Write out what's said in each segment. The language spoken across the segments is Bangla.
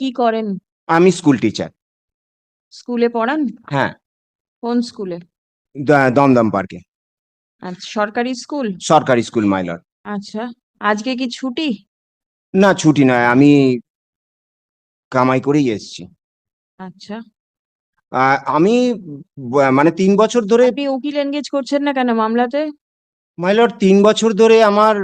কি করেন? আমি স্কুল টিচার স্কুলে পড়ান? হ্যাঁ। কোন স্কুলে দমদম পার্কে। আচ্ছা সরকারি স্কুল সরকারি স্কুল মাইলর আচ্ছা আজকে কি ছুটি? না ছুটি নয় আমি কামাই করেই এসেছি। আচ্ছা। আমি মানে তিন বছর ধরে আপনি উকিল এনগেজ করছেন না কেন মামলাতে? মাইলর তিন বছর ধরে আমার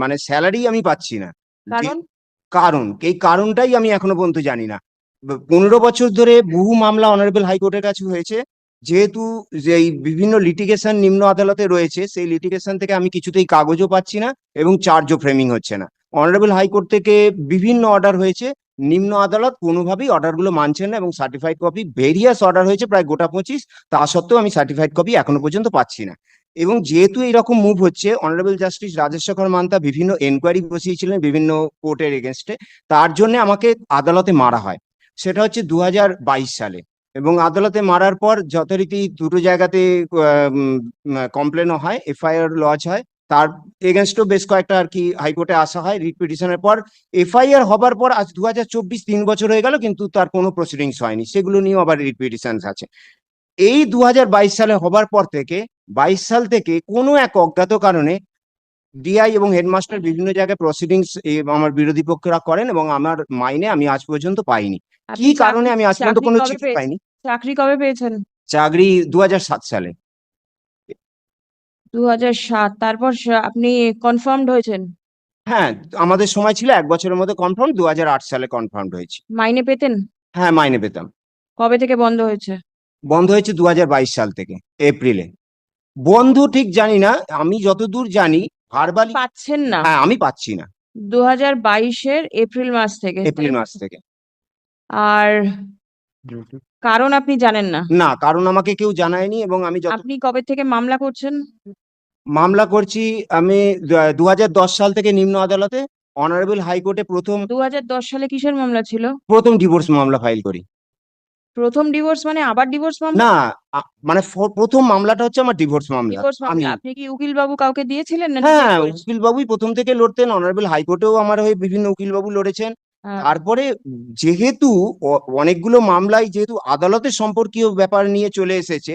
মানে স্যালারি আমি পাচ্ছি না। কারণ? কারণ, এই কারণটাই আমি এখনও পর্যন্ত জানি না। পনেরো বছর ধরে বহু মামলা অনারেবল হাইকোর্টের কাছে হয়েছে। যেহেতু যে বিভিন্ন লিটিগেশন নিম্ন আদালতে রয়েছে, সেই লিটিগেশন থেকে আমি কিছুতেই কাগজও পাচ্ছি না এবং চার্জও ফ্রেমিং হচ্ছে না। অনারেবল হাইকোর্ট থেকে বিভিন্ন অর্ডার হয়েছে। নিম্ন আদালত কোনোভাবেই অর্ডারগুলো মানছেন না এবং সার্টিফাইড কপি ভেরিয়াস অর্ডার হয়েছে প্রায় গোটা পঁচিশ। তা সত্ত্বেও আমি সার্টিফাইড কপি এখনও পর্যন্ত পাচ্ছি না। এবং যেহেতু এরকম মুভ হচ্ছে অনারেবল জাস্টিস রাজেশেখর মান্তা বিভিন্ন এনকোয়ারি বসিয়েছিলেন বিভিন্ন কোর্টের এগেনস্টে তার জন্য আমাকে আদালতে মারা হয়। সেটা হচ্ছে দু হাজার বাইশ সালে। এবং আদালতে মারার পর যথারীতি দুটো জায়গাতে কমপ্লেনও হয় এফআইআর লজ হয়। তার এগেনস্টও বেশ কয়েকটা আর কি হাইকোর্টে আসা হয় রিট পিটিশনের পর। এফআইআর হবার পর আজ দু হাজার চব্বিশ তিন বছর হয়ে গেল, কিন্তু তার কোনো প্রসিডিংস হয়নি। সেগুলো নিয়েও আবার রিট পিটিশন আছে। এই দু হাজার বাইশ সালে হবার পর থেকে বাইশ সাল থেকে কোনো এক অজ্ঞাত কারণে ডিআই এবং হেডমাস্টার বিভিন্ন জায়গায় প্রসিডিংস আমার বিরোধী পক্ষরা করেন এবং আমার মাইনে আমি আজ পর্যন্ত পাইনি। কি কারণে আমি আজ পর্যন্ত কোনো চিঠি? পাইনি? চাকরি কবে পেয়েছেন? চাকরি দুহাজার সাত সালে। দু হাজার সাত তারপর আপনি কনফার্মড হয়েছেন? হ্যাঁ আমাদের সময় ছিল এক বছরের মধ্যে কনফার্ম দুহাজার আট সালে কনফার্ম হয়েছে। মাইনে পেতেন? হ্যাঁ মাইনে পেতাম। কবে থেকে বন্ধ হয়েছে? বন্ধ হয়েছে দু হাজার বাইশ সাল থেকে এপ্রিলে। বন্ধ ঠিক জানি না আমি যতদূর জানি ভার্বালি পাচ্ছেন না। হ্যাঁ আমি পাচ্ছি না। দু হাজার বাইশের এপ্রিল মাস থেকে। এপ্রিল মাস থেকে। আর কারণ আপনি জানেন না। না কারণ আমাকে কেউ জানায়নি এবং আমি যত আপনি কবে থেকে মামলা করছেন? মামলা করছি আমি দু হাজার দশ সাল থেকে নিম্ন আদালতে অনারেবল হাইকোর্টে প্রথম দু হাজার দশ সালে কিসের মামলা ছিল? প্রথম ডিভোর্স মামলা ফাইল করি। প্রথম ডিভোর্স মানে আবার ডিভোর্স মামলা না মানে প্রথম মামলাটা হচ্ছে আমার ডিভোর্স মামলা আপনি কি উকিল বাবু কাউকে দিয়েছিলেন না হ্যাঁ? উকিল বাবুই প্রথম থেকে লড়তেন অনারেবল হাইকোর্টেও আমার হয়ে বিভিন্ন উকিল বাবু লড়েছেন হ্যাঁ। তারপরে যেহেতু অনেকগুলো মামলায় যেহেতু আদালতের সম্পর্কীয় ব্যাপার নিয়ে চলে এসেছে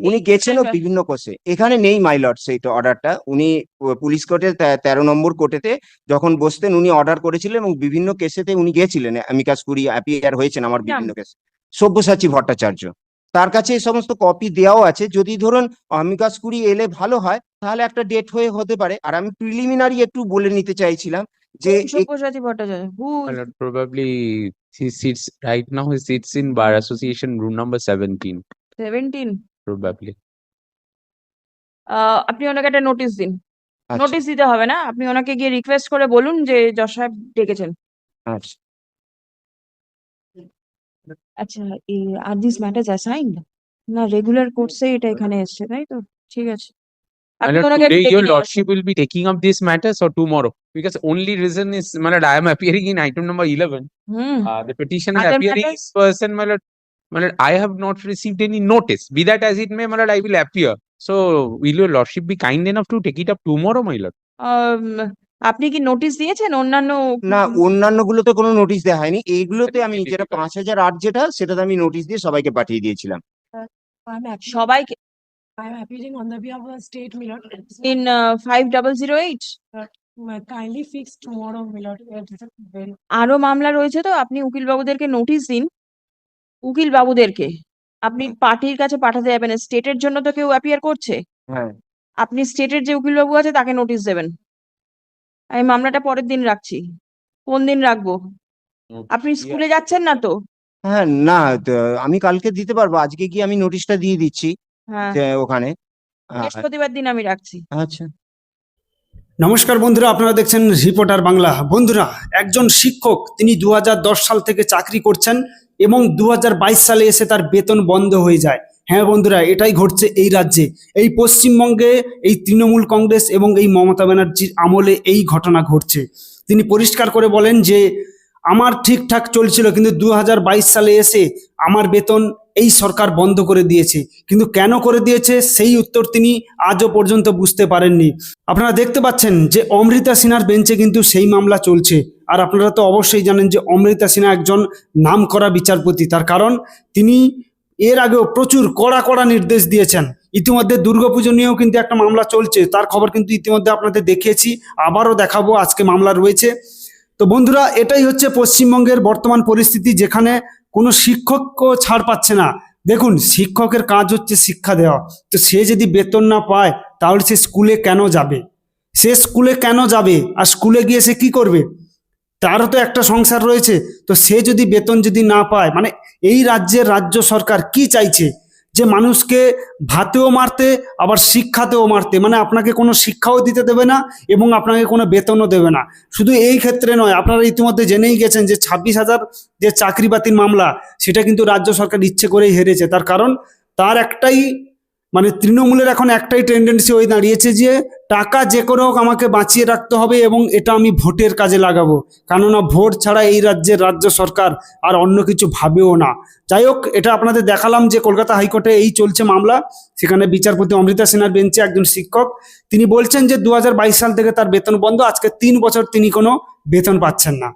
উনি এই গেছেনও বিভিন্ন কোর্সে এখানে নেই মাইলট সেইটা অর্ডারটা উনি পুলিশ কোর্টের তে- তেরো নম্বর কোর্টেতে যখন বসতেন উনি অর্ডার করেছিলেন এবং বিভিন্ন কেসেতে উনি গেছিলেন অ্যামিকাস কুরি অ্যাপিয়ার হয়েছেন আমার বিভিন্ন কেসে। সব্যসাচী ভট্টাচার্য। তার কাছে এই সমস্ত কপি দেওয়াও আছে। যদি ধরুন অমিকাস কুরি এলে ভালো হয় তাহলে একটা ডেট হয়ে হতে পারে। আর আমি প্রিলিমিনারি একটু বলে নিতে চাইছিলাম যে Sabyasachi Bhattacharya who probably he sits right now. He sits in bar association room number seventeen. Seventeen probably আপনি ওনাকে একটা নোটিশ দিন। নোটিস দিতে হবে না? আপনি ওনাকে গিয়ে রিকোয়েস্ট করে বলুন যে যশ সাহেব ডেকেছেন। আচ্ছা। আর দিস ম্যাটার্স অ্যাসাইনড না রেগুলার কোর্সে এটা এখানে এসেছে তাই তো? ঠিক আছে। আপনি মানে I have not received any notice be that as it may মানে I will appear so will your lordship be kind enough to take it up tomorrow my lord আপনি কি নোটিস দিয়েছেন? অন্যান্য না অন্যান্য গুলোতে কোনো নোটিস দেয়া হয়নি। এইগুলোতে আমি যেটা পাঁচ হাজার আট যেটা সেটাতে আমি নোটিস দিয়ে সবাইকে পাঠিয়ে দিয়েছিলাম। সবাইকে I am appealing on the behalf of আরও মামলা রয়েছে তো আপনি উকিল বাবুদেরকে নোটিশ দিন। উকিল বাবুদেরকে। আপনি পার্টির কাছে পাঠাতে যাবেন স্টেটের জন্য তো কেউ অ্যাপিয়ার করছে। হ্যাঁ। আপনি স্টেটের যে উকিল বাবু আছে তাকে নোটিশ দেবেন। আমি মামলাটা পরের দিন রাখছি। কোন দিন রাখব? আপনি স্কুলে যাচ্ছেন না তো? হ্যাঁ না তো আমি কালকে দিতে পারব। আজকে গিয়ে আমি নোটিশটা দিয়ে দিচ্ছি হ্যাঁ। যে ওখানে। বৃহস্পতিবার দিন আমি রাখছি। আচ্ছা। নমস্কার বন্ধুরা আপনারা দেখছেন রিপোর্টার বাংলা। বন্ধুরা একজন শিক্ষক তিনি দু হাজার দশ সাল থেকে চাকরি করছেন। এবং দু হাজার বাইশ সালে এসে তার বেতন বন্ধ হয়ে যায়। হ্যাঁ বন্ধুরা, এটাই ঘটছে এই রাজ্যে। এই পশ্চিমবঙ্গে এই তৃণমূল কংগ্রেস এবং এই মমতা ব্যানার্জির আমলে এই ঘটনা ঘটছে। তিনি পরিষ্কার করে বলেন যে, আমার ঠিকঠাক চলছিল, কিন্তু দু হাজার বাইশ সালে এসে আমার বেতন এই সরকার বন্ধ করে দিয়েছে। কিন্তু কেন করে দিয়েছে, সেই উত্তর তিনি আজও পর্যন্ত বুঝতে পারেননি। আপনারা দেখতে পাচ্ছেন যে অমৃতা সিনহার বেঞ্চে কিন্তু সেই মামলা চলছে। আর আপনারা তো অবশ্যই জানেন যে অমৃতা সিনহা একজন নামকরা বিচারপতি। তার কারণ, তিনি এর আগেও প্রচুর কড়া কড়া নির্দেশ দিয়েছেন। ইতিমধ্যে দুর্গাপুজো নিয়েও কিন্তু একটা মামলা চলছে। তার খবর কিন্তু ইতিমধ্যে আপনাদের দেখিয়েছি, আবারও দেখাবো, আজকে মামলা রয়েছে। তো বন্ধুরা, এটাই হচ্ছে পশ্চিমবঙ্গের বর্তমান পরিস্থিতি, যেখানে কোনো শিক্ষকও ছাড় পাচ্ছে না। দেখুন, শিক্ষকের কাজ হচ্ছে শিক্ষা দেওয়া। তো সে যদি বেতন না পায়, তাহলে সে স্কুলে কেন যাবে? সে স্কুলে কেন যাবে? আর স্কুলে গিয়ে সে কি করবে? তারও তো একটা সংসার রয়েছে। তো সে যদি বেতন যদি না পায় মানে এই রাজ্যের রাজ্য সরকার কি চাইছে? যে মানুষকে ভাতেও মারতে, আবার শিক্ষাতেও মারতে। মানে আপনাকে কোনো শিক্ষাও দিতে দেবে না এবং আপনাকে কোনো বেতনও দেবে না। শুধু এই ক্ষেত্রে নয়, আপনারা ইতিমধ্যে জেনেই গেছেন যে ছাব্বিশ হাজার যে চাকরি বাতিল মামলা, সেটা কিন্তু রাজ্য সরকার ইচ্ছে করেই হেরেছে। তার কারণ, তার একটাই মানে তৃণমূলের এখন একটাই টেন্ডেন্সি হয়ে দাঁড়িয়েছে যে টাকা যে করে হোক আমাকে বাঁচিয়ে রাখতে হবে এবং এটা আমি ভোটের কাজে লাগাবো। কেননা ভোট ছাড়া এই রাজ্যের রাজ্য সরকার আর অন্য কিছু ভাবেও না। যাই হোক, এটা আপনাদের দেখালাম যে কলকাতা হাইকোর্টে এই চলছে মামলা। সেখানে বিচারপতি অমৃতা সিনহার বেঞ্চে একজন শিক্ষক। তিনি বলছেন যে দু হাজার বাইশ সাল থেকে তার বেতন বন্ধ। আজকে তিন বছর তিনি কোনো বেতন পাচ্ছেন না।